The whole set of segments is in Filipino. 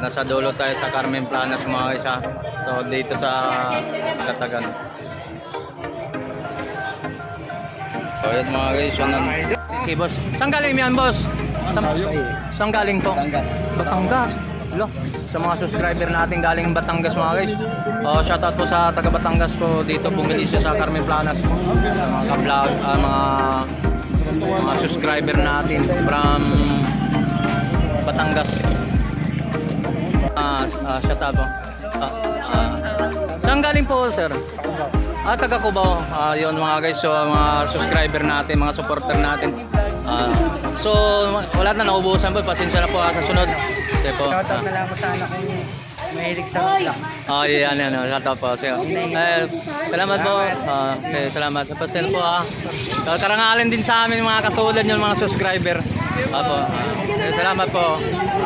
nasa dulo tayo sa Carmen Planas mga ha. So dito sa Katagan. So yun mga guys, yun ang si boss. Saan galing yan boss? Saan, saan galing po? Batangas. Batangas. Lo, sa mga subscriber natin galing Batangas mga guys. Oh, shoutout po sa taga Batangas po dito bumili siya sa Carmen Planas. Sa mga ka-vlog, ah, mga mga subscriber natin from Batangas. Ah, ah shoutout po. Ah, ah. Saan galing po sir? Ah, taga Cubao. Ah, yun mga guys, so mga subscriber natin, mga supporter natin. Ah, so wala na naubusan po, pasensya na po ah, sa sunod. Sige po. Shoutout Ah. na lang ako sana kung mahilig sa vlogs. Oh, yan, yan. yan. Shout out po. Sige. Eh, salamat po. Ah, okay, salamat. Sa pasel po ha. So, karangalan din sa amin mga katulad yung mga subscriber. Apo. Okay, salamat po.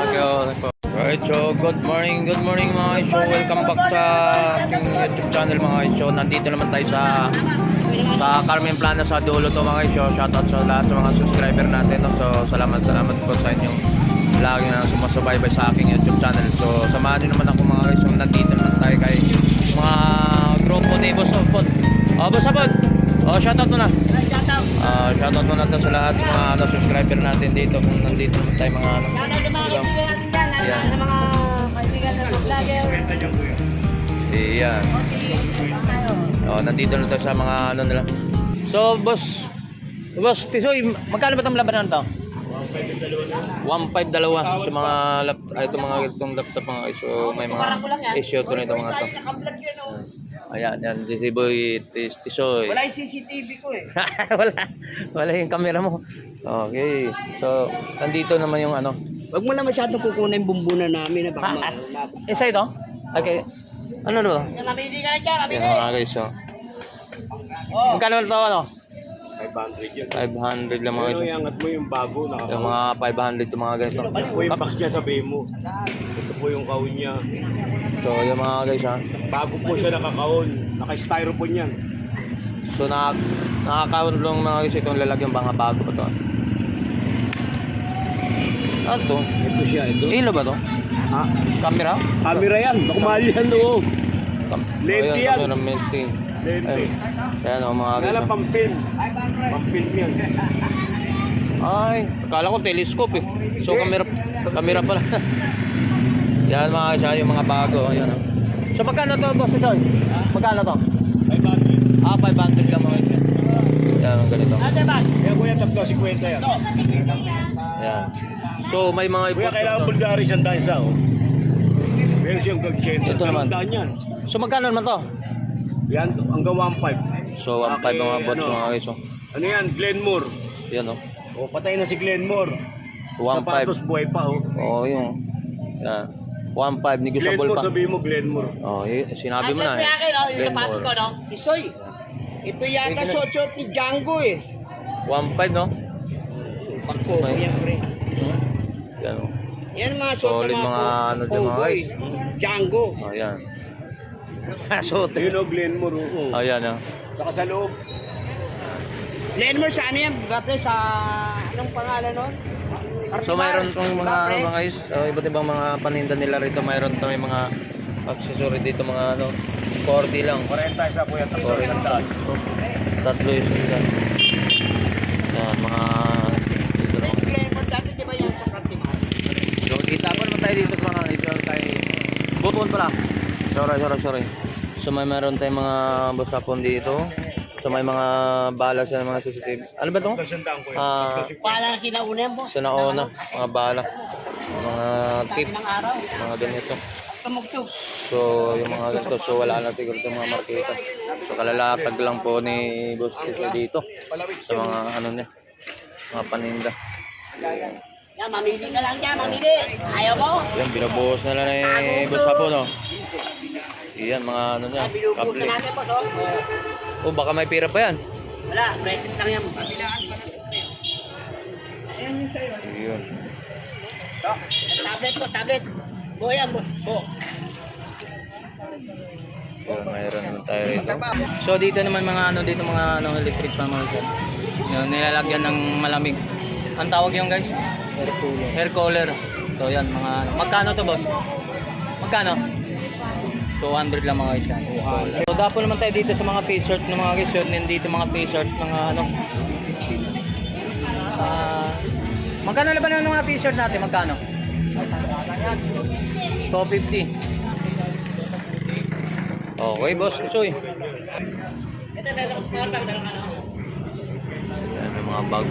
Okay, okay po. Alright, so good morning, good morning mga. So welcome back sa ating YouTube channel mga. So nandito naman tayo sa sa Carmen Plana sa dulo to mga guys. So shout out sa lahat sa mga subscriber natin. No? So salamat, salamat po sa inyong lagi na sumasubaybay sa aking YouTube channel. So samahan niyo naman ako mga. So nandito naman tayo kay mga grupo ni Boss Apod. Oh, Boss Apod. Oh, shout out mo na. Ah, shout out muna to sa lahat sa mga ano, subscriber natin dito kung nandito naman tayo mga ano. Ilang. Yan. Iyan. Oh, nandito na tayo sa mga ano nila. So, boss, boss, Tisoy, magkano ba itong labanan to? 1.5 dalawa sa mga lap ay ito mga itong laptop mga. So may mga issue to nito mga to. Ayan, yan si si Boy Tis Tisoy. Wala yung CCTV ko eh. wala. Wala yung camera mo. Okay. So, nandito naman yung ano. Huwag mo na masyadong kukunin yung bumbunan namin na baka Ah, ah. ma- Isa ito? Okay. Ano to? Mamili ka na dyan, Yan mga guys. So. Oh. Magkano ito ano? 500 yun. 500 lang mga Ano guys. iangat mo yung bago na Yung mga 500 yung mga guys. So. Ito po yung box niya sabihin mo. Ito po yung kahon niya. so, yung mga guys ha. Bago po siya nakakahon. Naka-styrofoam yan. So, na nakakawin lang mga guys itong lalagyan mga bago pa to. Ano to? Ito siya, ito. Ilo ba to? Ha? Camera? Camera yan. Naku, mahal yan oo. Cam Lente oh, yan. Camera lente. Lente. Ayan o mga guys. Kaya lang oh. pampilm. Pampilm yan. Ay, akala ko telescope eh. So camera camera pala. Yan mga siya yung mga bago, ayan. oh. So magkano to boss ito? Magkano to? 500. Ah, 500 lang mga. Yan, ang ganito. Kaya kuya, tatlo 50 yan. Yan. So may mga Kuya, kailangan to. Bulgari siyang dahil sa oh. Meron siyang gagchento. Ito naman. Daan yan. So magkano naman to? Yan, hanggang 1.5. So ang 5 Okay, mga bots ano? mga guys. oh. Ano yan? Glenmore. Yan oh. O, patay na si Glenmore. 1.5. Sapatos buhay pa oh. Oo, yung yan. 1.5 negotiable Glenmore, pa. sabihin mo Glenmore. Oh, y- sinabi mo na eh. Glenmore. no? Isoy, ito yata sochot ni Django eh. 1.5 no? Ay. yan pre. Yan oh. Yan mga sochot Solid mga ano dyan, mga cowboy. guys. Django. Oh, yan. so, Yun o, Glenmore. oo. oh, yan oh. Saka sa loob, Glenmore sa ano yan? Pre, sa anong pangalan nun? So mayroon tong mga ano mga guys, oh, iba't ibang mga paninda nila rito. Mayroon to may mga accessory dito mga ano 40 lang. 40 sa kuya, tatlo Sorry. isang daan. Tatlo yung sundan. Yan mga dito lang. Glenmore dati di ba yan sa Katiman? So kita pa naman tayo dito mga ito kay Bupon pala. Sorry, sorry, sorry. So may meron tayong mga busapon dito. So may mga bala sa mga CCTV. Ano ba 'to? Ah, Pala na sila una yan po. sa nauna, mga bala. Mga tip, Ng araw. mga ganito. Tumugtog. So, yung mga ganito, so wala na siguro itong mga marketa. So, kalalatag lang po ni Boss Tito dito sa mga ano niya, mga paninda. Mamili ka lang dyan, mamili. Ayaw mo? Yan, binubuhos na lang ni Boss Apo, no? Iyan, mga ano niya, Binubuhos kable. na natin po, so. Oh, baka may pira pa yan. Wala, present lang yan. Iyon. Tablet po, tablet. Bo yan, bo. Bo. So, mayroon naman tayo rito. So, dito naman mga ano, dito mga ano, electric pa mga sir. Yung nilalagyan ng malamig. Ang tawag yung guys? Air cooler. Air cooler. So yan, mga ano. Magkano to boss? Magkano? 200 lang mga guys yan. So dapo naman tayo dito sa mga t-shirt ng mga guys. Yun, nandito mga t-shirt, mga ano. Ah, magkano na ba ng mga t-shirt natin? Magkano? 250. Okay, boss. Kusoy. Ayan, may mga bag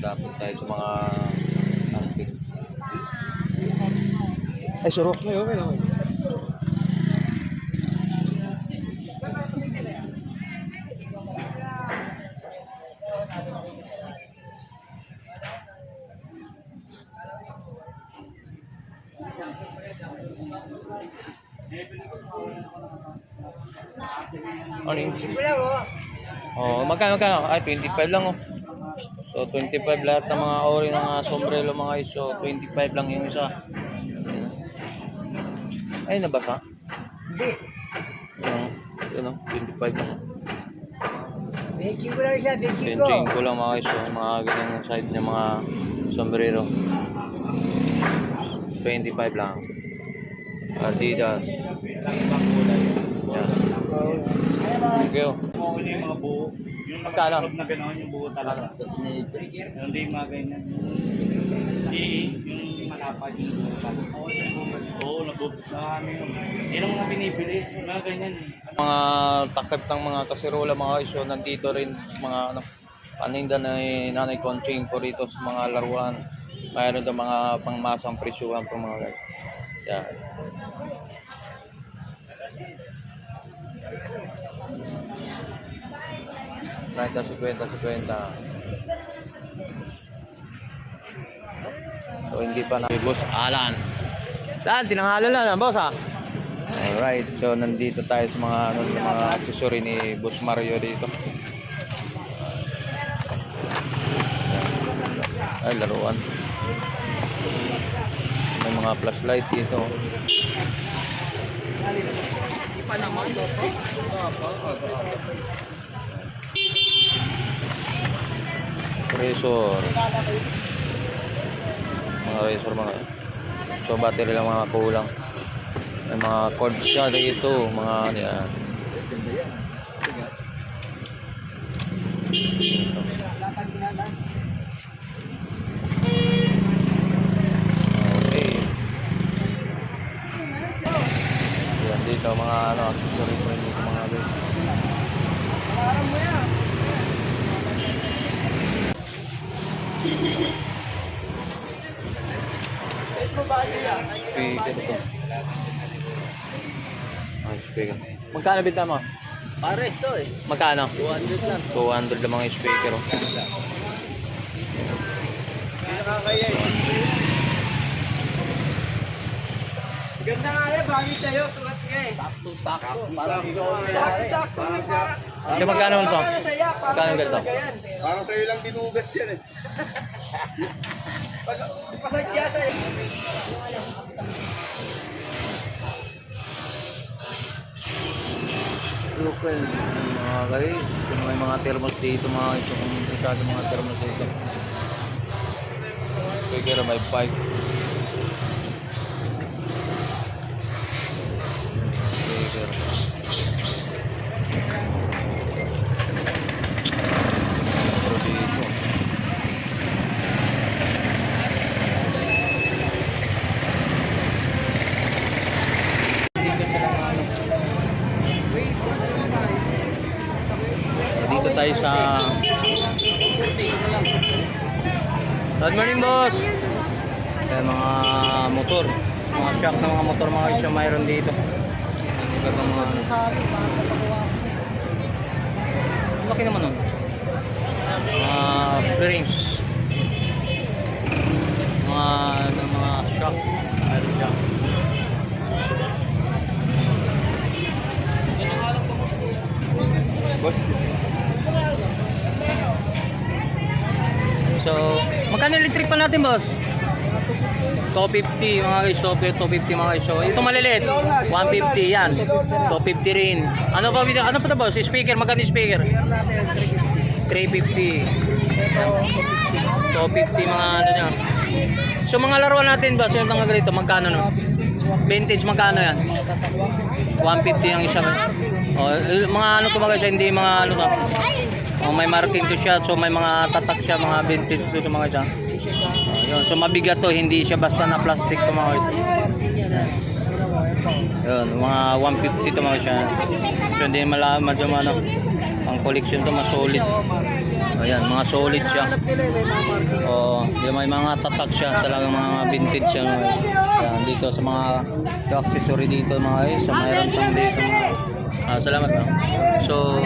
dapat tayo sa mga camping. Ay, suro. Ay, okay lang. Ano yun? Oh, magkano magkano? Ay, 25 lang oh. So 25 lahat ng mga ori ng mga sombrero mga guys. So 25 lang yung isa. Ay, nabasa? Hindi. Yung, yun oh, 25 lang. Benching ko lang siya, benching ko. Pinchain ko lang mga guys. So, mga ganyan side ng mga sombrero. 25 lang. Adidas. Yan. Sige oh. Kung ano yung mga buo. Yung Magkano? na gano'n yung buo talaga. Hindi yung mga ganyan. Hindi, yung malapad yung buo talaga. Oo, nabubot na yun. Yan ang mga binibili. Yung Mga ganyan eh. mga takip ng mga kasirola mga so nandito rin mga ano paninda na ni Nanay Conching po rito sa mga laruan mayroon daw mga pangmasang presyuhan po mga guys yan Treinta, 50, 50. So hindi pa na Boss Alan. Dan, tinanghalo na lang, boss ah. Alright, so nandito tayo sa mga ano, sa mga accessory ni Boss Mario dito. Ay, laruan. May mga flashlight dito. Razor. Mga razor mga So battery lang mga kulang. May mga cords siya dito, mga ano yan. Okay. Yan dito mga ano, accessory pa rin dito mga guys. Speaker ito. Ah, speaker. Magkano binta mo? Pares to eh. Magkano? 200 lang. 200 lang mga speaker. oh. Nakakaya eh. Ganda nga yan, bagay sa'yo, sulat ka eh. Sakto-sakto. Parang Sakto-sakto. Hindi magkano man to? Magkano ganito? Para sa'yo lang binugas yan eh. Pasadya sa'yo. local mga guys yung may mga thermos dito mga ito kung mga thermos dito kaya may 5 Good morning boss Ayan mga motor Mga shock na mga motor mga isyo mayroon dito Iba't mga Laki naman nun Mga Springs. Mga, ano, mga shop. Meron siya. So, magkano electric pa natin, boss? 250 mga guys, 250 mga guys. Ito maliliit. 150 yan. 250 rin. Ano pa? Ano pa to boss? Speaker, magkano speaker? 350. 250 mga ano niya. So mga laruan natin boss, yung mga ganito, magkano no? Vintage magkano yan? 150 ang isa. Oh, mga ano to mga guys, hindi mga ano to. Oh, may marking to siya, so may mga tatak siya, mga vintage to mga siya. Oh, yun. So mabigat to, hindi siya basta na plastic to mga guys. Yun, mga 150 to mga siya. So hindi malaman medyo ano, ang collection to mas solid. Ayan, mga solid siya. Oo, yung may mga tatak siya, talagang mga vintage siya. Ayan, dito sa mga yung accessory dito mga guys, so mayroon pang dito Ah, salamat ah. So,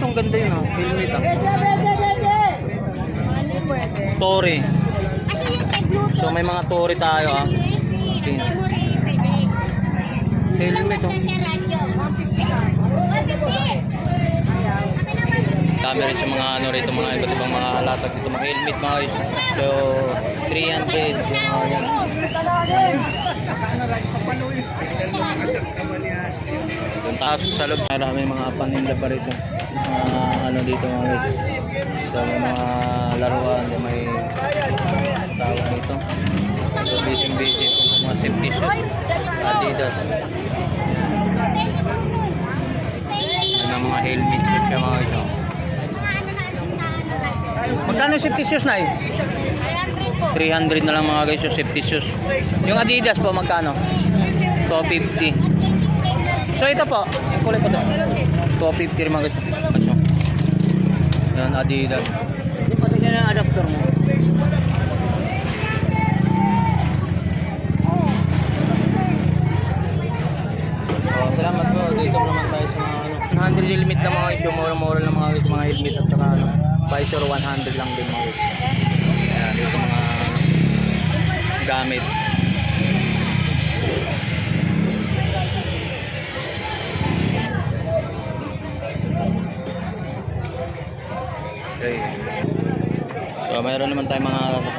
itong ganda yun ah, helmet ah. Tori. So may mga Tori tayo ah. Helmet oh. Dami rin sa mga ano rito, mga iba't ibang mga latag dito, mga helmet mga guys. So, 300, yung mga yan. Yung taas sa loob, marami mga paninda pa rito. Mga ano dito mga guys. So, may mga laruan, yung may tawag dito. So, bising bising mga safety shoes, Adidas. Yung mga helmet din siya mga guys. Magkano yung safety shoes na eh? 300 na lang mga guys yung safety shoes. Yung Adidas po magkano? 250. So ito po, yung kulay po to. 250 rin mga guys. Yan Adidas. Hindi pa tingnan ang adapter mo. Oh, salamat po. Dito naman tayo sa mga ano. 100 limit na mga issue. Mura-mura lang mga mga helmet at saka ano. Visor 100 lang din mga guys. Ayan, dito mga gamit.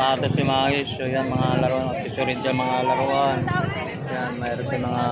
Sapatos mga guys. So, yan, mga laruan, accessory dyan, mga laruan. Yan, mayroon tayong mga